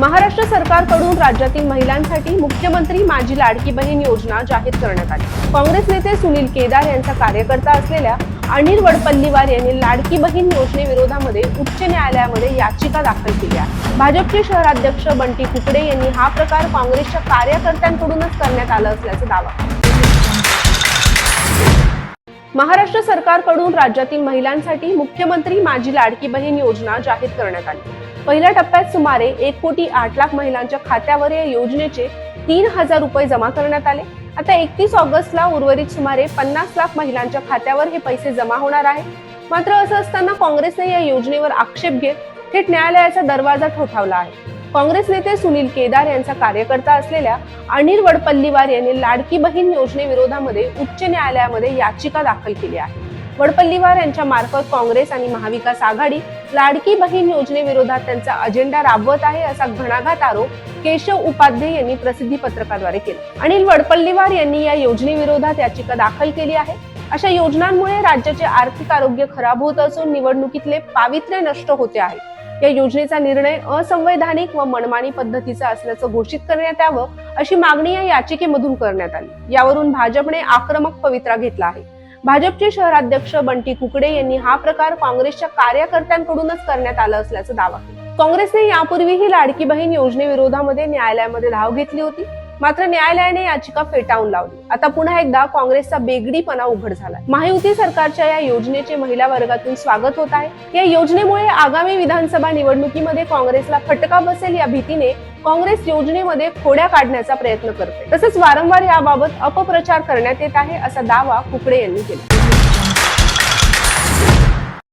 महाराष्ट्र सरकारकडून राज्यातील महिलांसाठी मुख्यमंत्री माझी लाडकी बहीण योजना जाहीर करण्यात आली. काँग्रेस नेते सुनील केदार यांचा कार्यकर्ता असलेल्या अनिल वडपल्लीवार यांनी लाडकी बहीण योजनेविरोधामध्ये उच्च न्यायालयामध्ये याचिका दाखल केली आहे. भाजपचे शहराध्यक्ष बंटी कुकडे यांनी हा प्रकार काँग्रेसच्या कार्यकर्त्यांकडूनच करण्यात आला असल्याचा दावा. महाराष्ट्र सरकारकडून राज्यातील महिलांसाठी मुख्यमंत्री माझी लाडकी बहीण योजना जाहीर करण्यात आली. पहिल्या टप्प्यात सुमारे एक कोटी आठ लाख महिलांच्या खात्यावर या योजनेचे तीन हजार रुपये जमा करण्यात आले. आता एकतीस ऑगस्टला उर्वरित सुमारे पन्नास लाख महिलांच्या खात्यावर हे पैसे जमा होणार आहे. मात्र असं असताना काँग्रेसने या योजनेवर आक्षेप घेत थेट न्यायालयाचा दरवाजा ठोठावला आहे. काँग्रेस नेते सुनील केदार यांचा कार्यकर्ता असलेल्या अनिल वडपल्लीवार यांनी लाडकी बहीण योजनेविरोधामध्ये उच्च न्यायालयामध्ये याचिका दाखल केली आहे. वडपल्लीवार यांच्या मार्फत काँग्रेस आणि महाविकास आघाडी लाडकी बहीण योजनेविरोधात त्यांचा अजेंडा राबवत आहे असा घणाघात आरोप केशव उपाध्ये यांनी प्रसिद्धी पत्रकाद्वारे केला. अनिल वडपल्लीवार यांनी या योजनेविरोधात याचिका दाखल केली आहे. अशा योजनांमुळे राज्याचे आर्थिक आरोग्य खराब होत असून निवडणुकीतले पावित्र्य नष्ट होते आहे. या योजनेचा निर्णय असंवैधानिक व मनमानी पद्धतीचा असल्याचं घोषित करण्यात यावं अशी मागणी या याचिकेमधून करण्यात आली. यावरून भाजपने आक्रमक पवित्रा घेतला आहे. भाजपचे शहराध्यक्ष बंटी कुकडे यांनी हा प्रकार काँग्रेसच्या कार्यकर्त्यांकडूनच करण्यात आला असल्याचा दावा केला. काँग्रेसने यापूर्वीही लाडकी बहीण योजनेविरोधामध्ये न्यायालयामध्ये धाव घेतली होती. मात्र न्यायालयाने याचिका फेटाळून लावली. आता पुन्हा एकदा काँग्रेसचा बेगडीपणा उघड झाला महायुती सरकारच्या या योजनेचे महिला वर्गातून स्वागत होत आहे. या योजनेमुळे आगामी विधानसभा निवडणुकीमध्ये काँग्रेसला फटका बसेल या भीतीने काँग्रेस योजनेमध्ये खोड्या काढण्याचा प्रयत्न करते तसंच वारंवार याबाबत अपप्रचार करण्यात येत आहे असा दावा कुकडे यांनी केला.